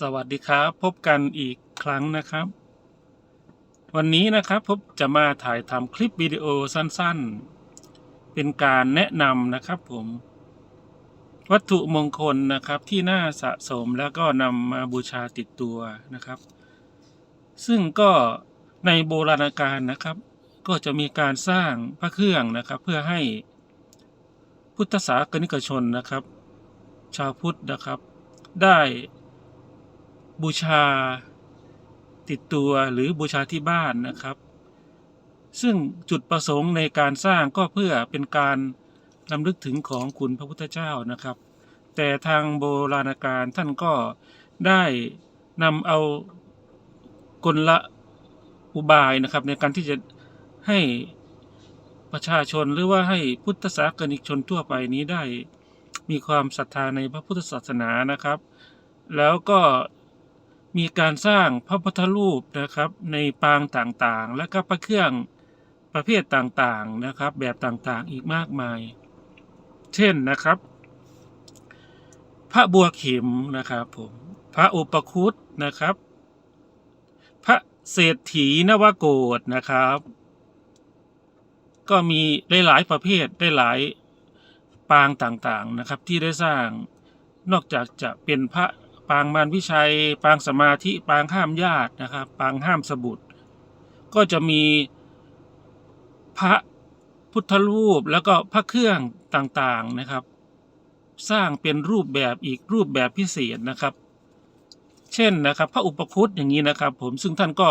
สวัสดีครับพบกันอีกครั้งนะครับ วันนี้นะครับผมจะมาถ่ายทำคลิปวิดีโอสั้นๆ เป็นการแนะนำนะครับผม วัตถุมงคลนะครับที่น่าสะสมแล้วก็นำมาบูชาติดตัวนะครับ ซึ่งก็ในโบราณกาลนะครับ ก็จะมีการสร้างพระเครื่องนะครับ เพื่อให้พุทธศาสนิกชนนะครับ ชาวพุทธนะครับได้ บูชาติดตัวหรือบูชาที่บ้านนะครับ ซึ่งจุดประสงค์ในการสร้างก็เพื่อเป็นการนำลึกถึงของคุณพระพุทธเจ้านะครับ แต่ทางโบราณกาลท่านก็ได้นำเอากลละอุบายนะครับ ในการที่จะให้ประชาชนหรือว่าให้พุทธศาสนิกชนทั่วไปนี้ได้มีความศรัทธาในพระพุทธศาสนานะครับ แล้วก็ มีการสร้างพระพุทธรูปนะครับในปางต่างๆ และก็พระเครื่องประเภทต่างๆนะครับ แบบต่างๆอีกมากมาย เช่นนะครับ พระบัวเข็มนะครับผมพระอุปคุตนะครับ พระเศรษฐีนวโกฏนะครับ ก็มีหลายๆประเภทได้หลายปางต่างๆนะครับที่ได้สร้างนอกจากจะเป็นพระ ปางมารวิชัย ปางสมาธิ ปางห้ามญาตินะครับ ปางห้ามสบุตร ก็จะมีพระพุทธรูปแล้วก็พระเครื่องต่างๆนะครับ สร้างเป็นรูปแบบอีกรูปแบบพิเศษนะครับ เช่นนะครับ พระอุปคุตอย่างนี้นะครับ ผมซึ่งท่านก็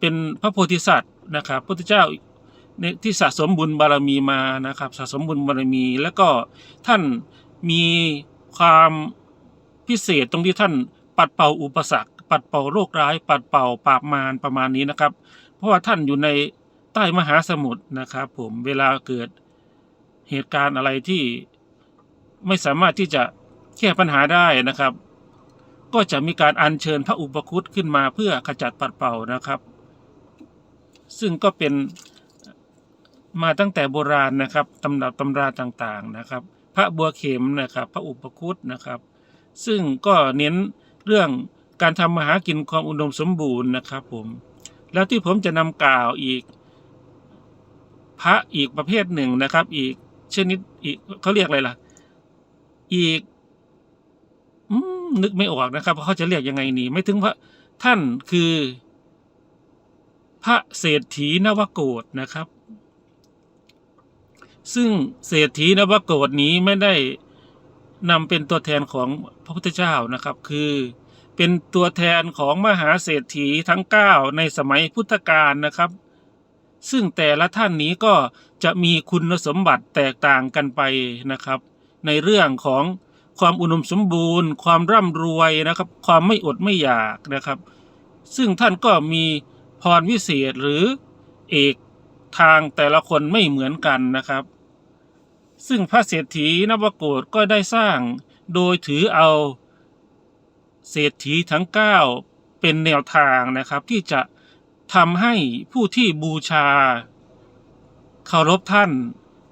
เป็นพระโพธิสัตว์นะครับพระพุทธเจ้าที่สะสมบุญบารมีมานะครับ สะสมบุญบารมี แล้วก็ท่านมีความ พิเศษตรงที่ท่านปัดเป่าอุปสรรค ปัดเป่าโรคร้าย ปัดเป่าปราบมารประมาณนี้นะครับ เพราะว่าท่านอยู่ในใต้มหาสมุทรนะครับผมเวลาเกิดเหตุการณ์อะไรที่ไม่สามารถที่จะแก้ปัญหาได้นะครับ ก็จะมีการอัญเชิญพระอุปคุตขึ้นมาเพื่อขจัดปัดเป่านะครับ ซึ่งก็เป็นมาตั้งแต่โบราณนะครับตำรับตำราต่างๆนะครับ พระบัวเข็มนะครับ พระอุปคุตนะครับ ซึ่งก็เน้นเรื่องการทำมาหากินความอุดมสมบูรณ์นะครับผมแล้วที่ผมจะนำกล่าวอีก พระอีกประเภทหนึ่งนะครับ อีกชนิดอีกเขาเรียกอะไรล่ะ อีกอนึกไม่ออกนะครับว่าเขาจะเรียกยังไงนี่ไม่ถึงพระท่านคือ พระเศรษฐีนวโกฏนะครับ ซึ่งเศรษฐีนวโกฏนี้ไม่ได้ นำเป็นตัวแทนของพระพุทธเจ้านะครับ คือเป็นตัวแทนของมหาเศรษฐีทั้ง 9 ในสมัยพุทธกาลนะครับ ซึ่งแต่ละท่านนี้ก็จะมีคุณสมบัติแตกต่างกันไปนะครับ ในเรื่องของความอุดมสมบูรณ์ ความร่ำรวยนะครับ ความไม่อดไม่อยากนะครับ ซึ่งท่านก็มีพรวิเศษหรือเอกทางแต่ละคนไม่เหมือนกันนะครับ ซึ่งพระเศรษฐีนวโกฏก็ได้สร้าง โดยถือเอาเศรษฐีทั้ง 9 เป็นแนวทางนะครับ ที่จะทำให้ผู้ที่บูชาเคารพท่าน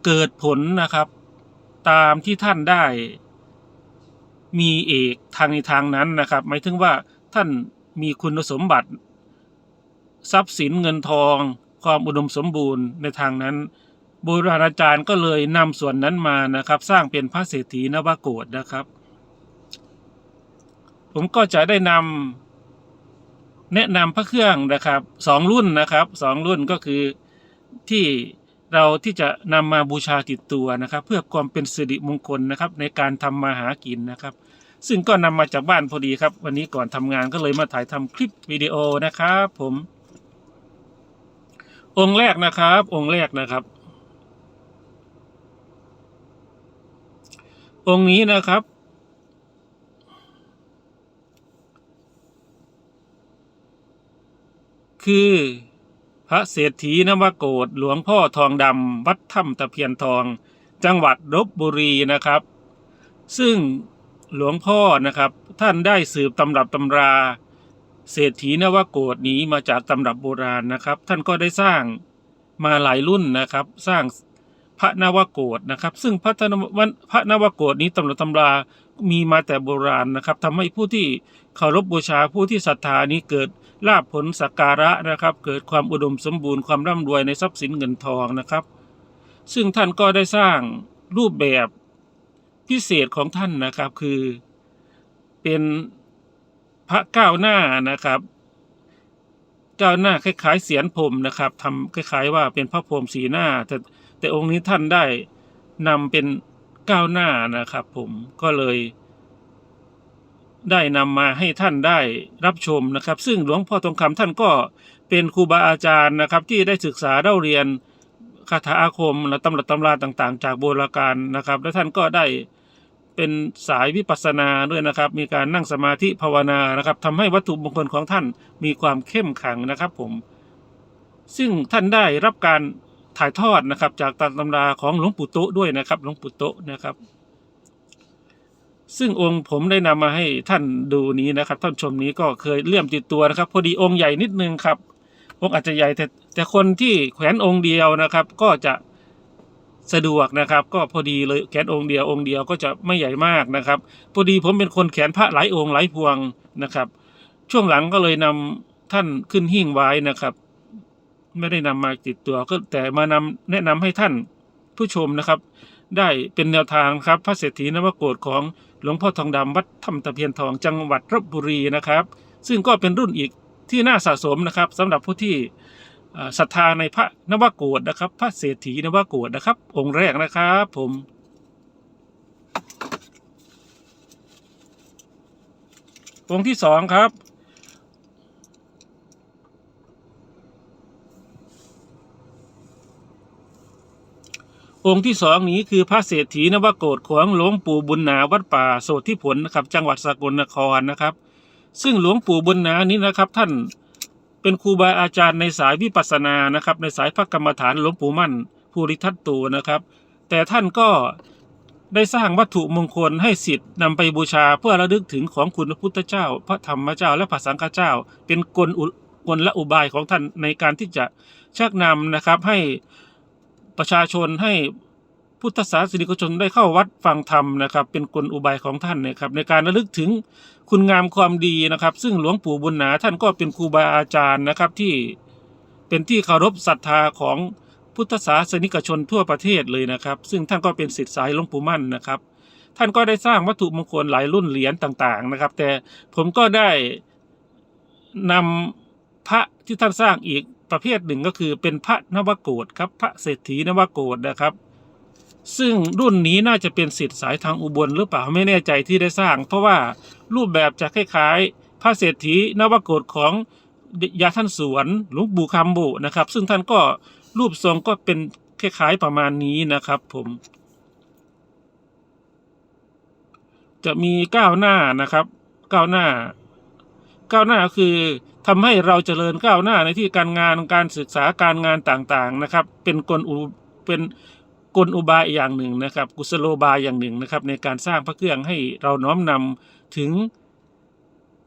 เกิดผลนะครับ ตามที่ท่านได้ มีเอกทางในทางนั้นนะครับหมายถึงว่าท่านมีคุณสมบัติ ทรัพย์สินเงินทอง ความอุดมสมบูรณ์ในทางนั้น บราณอาจารย์ก็เลยนำส่วนนั้นมานะครับ สร้างเป็นพระเศรษฐีนวโกฏนะครับ ผมก็จะได้นำแนะนำพระเครื่องนะครับสองรุ่นนะครับสองรุ่นก็คือที่เราที่จะนำมาบูชาติดตัวนะครับ เพื่อความเป็นสิริมงคลนะครับ ในการทำมาหากินนะครับ ซึ่งก็นำมาจากบ้านพอดีครับ วันนี้ก่อนทำงานก็เลยมาถ่ายทำคลิปวิดีโอนะครับ ผม องค์แรกนะครับ องค์แรกนะครับ องค์นี้นะครับ คือพระเศรษฐีนวโกฏหลวงพ่อทองดำวัดถ้ำตะเพียนทอง จังหวัดลบบุรีนะครับ ซึ่งหลวงพ่อนะครับ ท่านได้สืบตำรับตำรา เศรษฐีนวโกฏนี้มาจากตำรับโบราณนะครับ ท่านก็ได้สร้างมาหลายรุ่นนะครับ สร้าง ระนวโกฏนะครับ ซึ่งพระนวพระนวโกฏนี้ตำรับตำรามีมาแต่โบราณนะครับทำให้ผู้ที่เคารพบูชาผู้ที่ศรัทธานี้เกิดลาภผลสักการะนะครับ เกิดความอุดมสมบูรณ์ความร่ำรวยในทรัพย์สินเงินทองนะครับ ซึ่งท่านก็ได้สร้างรูปแบบพิเศษของท่านนะครับคือเป็นพระก้าวหน้านะครับก้าวหน้าคล้ายๆเสียนพรมนะครับทำคล้าย ๆ ว่าเป็นพระพรมสีหน้าแต่ แต่องค์นี้ท่านได้นำเป็นก้าวหน้านะครับผมก็เลย ได้นำมาให้ท่านได้รับชมนะครับ ซึ่งหลวงพ่อทองคำท่านก็เป็นครูบาอาจารย์นะครับ ที่ได้ศึกษาเล่าเรียนคาถาอาคมและตำรับตำราต่างๆ จากโบราณกาลนะครับ และท่านก็ได้เป็นสายวิปัสสนาด้วยนะครับ มีการนั่งสมาธิภาวนานะครับทำให้วัตถุมงคลของท่านมีความเข้มขังนะครับผม ซึ่งท่านได้รับการ ถ่ายทอดนะครับ จากตำราของหลวงปู่โตด้วยนะครับ หลวงปู่โตนะครับ ซึ่งองค์ผมได้นำมาให้ท่านดูนี้นะครับ ท่านชมนี้ก็เคยเลื่อมติดตัวนะครับ พอดีองค์ใหญ่นิดนึงครับ องค์อาจจะใหญ่แต่แต่คนที่แขวนองค์เดียวนะครับ ก็จะสะดวกนะครับ ก็พอดีเลยแขวนองค์เดียวองค์เดียวก็จะไม่ใหญ่มากนะครับ พอดีผมเป็นคนแขวนพระหลายองค์หลายพวงนะครับ ช่วงหลังก็เลยนำท่านขึ้นหิ้งไว้นะครับ ไม่ได้นำมาติดตัวก็แต่มานำแนะนำให้ท่านผู้ชมนะครับ ได้เป็นแนวทางครับพระเศรษฐีนวโกศของหลวงพ่อทองดำวัดถ้ำตะเพียนทองจังหวัดลบบุรีนะครับ ซึ่งก็เป็นรุ่นอีกที่น่าสะสมนะครับสำหรับผู้ที่ศรัทธาในพระนวโกศนะครับ พระเศรษฐีนวโกศนะครับ องค์แรกนะครับผมองค์ที่สองครับ องค์ที่สองนี้คือพระเศรษฐีนวโกศของหลวงปู่บุญนาวัดป่าโสธิผลนะครับ จังหวัดสกลนครนะครับ ซึ่งหลวงปู่บุญนานี้นะครับ ท่านเป็นครูบาอาจารย์ในสายวิปัสสนานะครับ ในสายพระกรรมฐานหลวงปู่มั่นภูริทัตโตนะครับ แต่ท่านก็ได้สร้างวัตถุมงคลให้สิทธิ์นำไปบูชาเพื่อระลึกถึงของคุณพระพุทธเจ้า พระธรรมเจ้าและพระสังฆเจ้า เป็นกลอุกลและอุบายของท่านในการที่จะชักนำนะครับให้ ประชาชนให้พุทธศาสนิกชนได้เข้าวัดฟังธรรมนะครับ เป็นกลอุบายของท่านนะครับ ในการระลึกถึงคุณงามความดีนะครับ ซึ่งหลวงปู่บุญนาท่านก็เป็นครูบาอาจารย์นะครับที่เป็นที่เคารพศรัทธาของพุทธศาสนิกชนทั่วประเทศเลยนะครับ ซึ่งท่านก็เป็นศิษย์สายหลวงปู่มั่นนะครับ ท่านก็ได้สร้างวัตถุมงคลหลายรุ่นเหรียญต่างๆนะครับ แต่ผมก็ได้นำพระที่ท่านสร้างอีก ประเภทหนึ่งก็คือเป็นพระนวโกศครับพระเศรษฐีนวโกศนะครับ ซึ่งรุ่นนี้น่าจะเป็นสิทธิ์สายทางอุบลหรือเปล่าไม่แน่ใจที่ได้สร้าง เพราะว่ารูปแบบจะคล้ายๆ พระเศรษฐีนวโกศของยาท่านสวนหลวงปู่คำบุนะครับ ซึ่งท่านก็รูปทรงก็เป็นคล้ายๆประมาณนี้นะครับ ผม จะมีก้าวหน้านะครับ ก้าวหน้า ก้าวหน้าคือ ทำให้เราเจริญก้าวหน้าในที่การงานการศึกษาการงานต่างๆนะครับ เป็นกลอุเป็นกลอุบายอย่างหนึ่งนะครับ กุศโลบายอย่างหนึ่งนะครับ ในการสร้างพระเครื่องให้เราน้อมนำถึง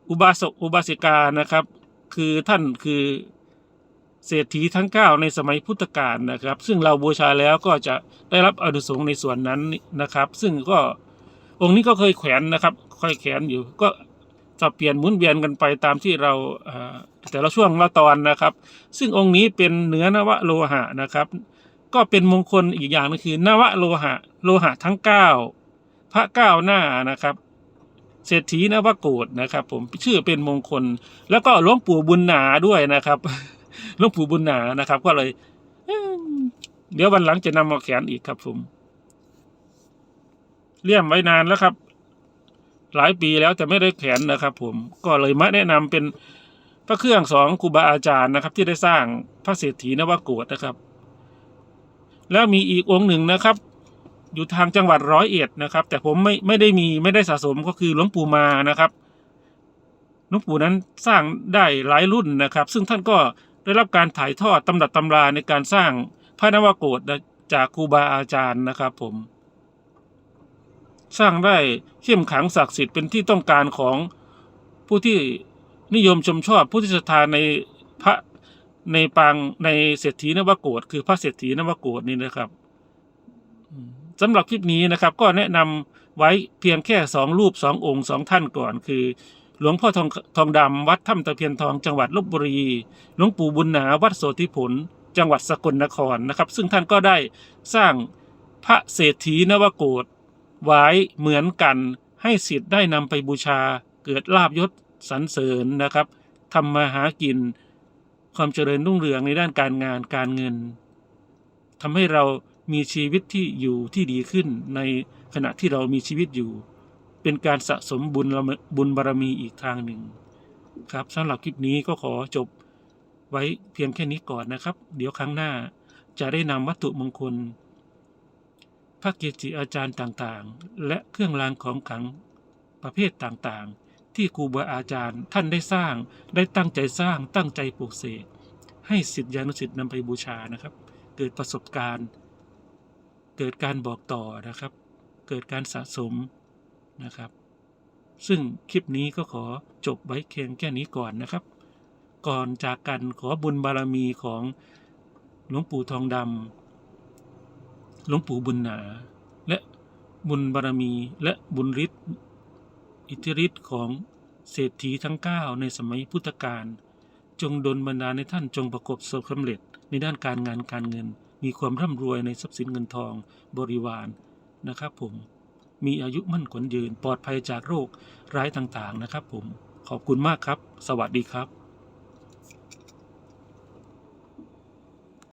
อุบาสกอุบาสิกานะครับ คือท่านคือเศรษฐีทั้งเก้าในสมัยพุทธกาลนะครับ ซึ่งเราบูชาแล้วก็จะได้รับอนุสงในส่วนนั้นนะครับ ซึ่งก็องค์นี้ก็เคยแขวนนะครับค่อยแขวนอยู่ก็ จะเปลี่ยนหมุนเวียนกันไปตามที่เราแต่ละช่วงละตอนนะครับ ซึ่งองค์นี้เป็นเนื้อนวโลหะนะครับ ก็เป็นมงคลอีกอย่างนึงคือนวโลหะ โลหะทั้งเก้าพระเก้าหน้านะครับเศรษฐีนวโกศนะครับ ผมชื่อเป็นมงคล แล้วก็หลวงปู่บุญหนาด้วยนะครับหลวงปู่บุญหนานะครับ ก็เลยเอิ่มเดี๋ยววันหลังจะนำมาแขวนอีกครับผมเลี่ยมไว้นานแล้วครับ หลายปีแล้วแต่ไม่ได้แขวนนะครับ ผมก็เลยมาแนะนำเป็นพระเครื่องสองครูบาอาจารย์นะครับ ที่ได้สร้างพระเศรษฐีนวโกศนะครับ แล้วมีอีกองค์หนึ่งนะครับ อยู่ทางจังหวัดร้อยเอ็ดนะครับ แต่ผมไม่ไม่ได้มีไม่ได้สะสมก็คือหลวงปู่มานะครับหลวงปู่นั้นสร้างได้หลายรุ่นนะครับ ซึ่งท่านก็ได้รับการถ่ายทอดตำดับตำราในการสร้างพระนวโกศจากครูบาอาจารย์นะครับผม สร้างได้เข้มขังศักดิ์สิทธิ์เป็นที่ต้องการของผู้ที่นิยมชมชอบผู้ที่ศรัทธาในพระในปางในเศรษฐีนวโกศคือพระเศรษฐีนวโกศนี่นะครับสำหรับคลิปนี้นะครับ ก็แนะนำไว้เพียงแค่สองรูปสององค์สองท่านก่อน คือ หลวงพ่อทองทองดำวัดถ้ำตะเพียนทองจังหวัดลบบุรี หลวงปู่บุญหนาวัดโสธิผล จังหวัดสกลนครนะครับ ซึ่งท่านก็ได้สร้างพระเศรษฐีนวโกฏ ไว้เหมือนกันให้สิทธิ์ได้นำไปบูชาเกิดลาบยศสรรเสริญนะครับทำมาหากิน ความเจริญรุ่งเรืองในด้านการงานการเงินทำให้เรามีชีวิตที่อยู่ที่ดีขึ้นในขณะที่เรามีชีวิตอยู่ เป็นการสะสมบุญบุญบารมีอีกทางหนึ่ง ครับสำหรับคลิปนี้ก็ขอจบไว้เพียงแค่นี้ก่อนนะครับ เดี๋ยวครั้งหน้าจะได้นำวัตถุมงคล ระเกจิอาจารย์ต่างๆ และเครื่องรางของขลังประเภทต่างๆ ที่ครูบาอาจารย์ท่านได้สร้างได้ตั้งใจสร้างตั้งใจปลูกเสกให้สิทธิานุสิทธิ์นำไปบูชานะครับ เกิดประสบการณ์ เกิดการบอกต่อนะครับ เกิดการสะสมนะครับ ซึ่งคลิปนี้ก็ขอจบไว้เพียงแค่นี้ก่อนนะครับ ก่อนจากกันขอบุญบารมีของหลวงปู่ทองดำ หลวงปู่บุญหนา และบุญบารมีและบุญฤทธิ์อิทธิฤทธิ์ของเศรษฐีทั้ง 9 ในสมัยพุทธกาลจงดลบรรดาในท่านจงประกบสำเร็จในด้านการงานการเงิน มีความร่ำรวยในทรัพย์สินเงินทองบริวารนะครับผมมีอายุมั่นขวัญยืนปลอดภัยจากโรคร้ายต่างๆนะครับผมขอบคุณมากครับ สวัสดีครับ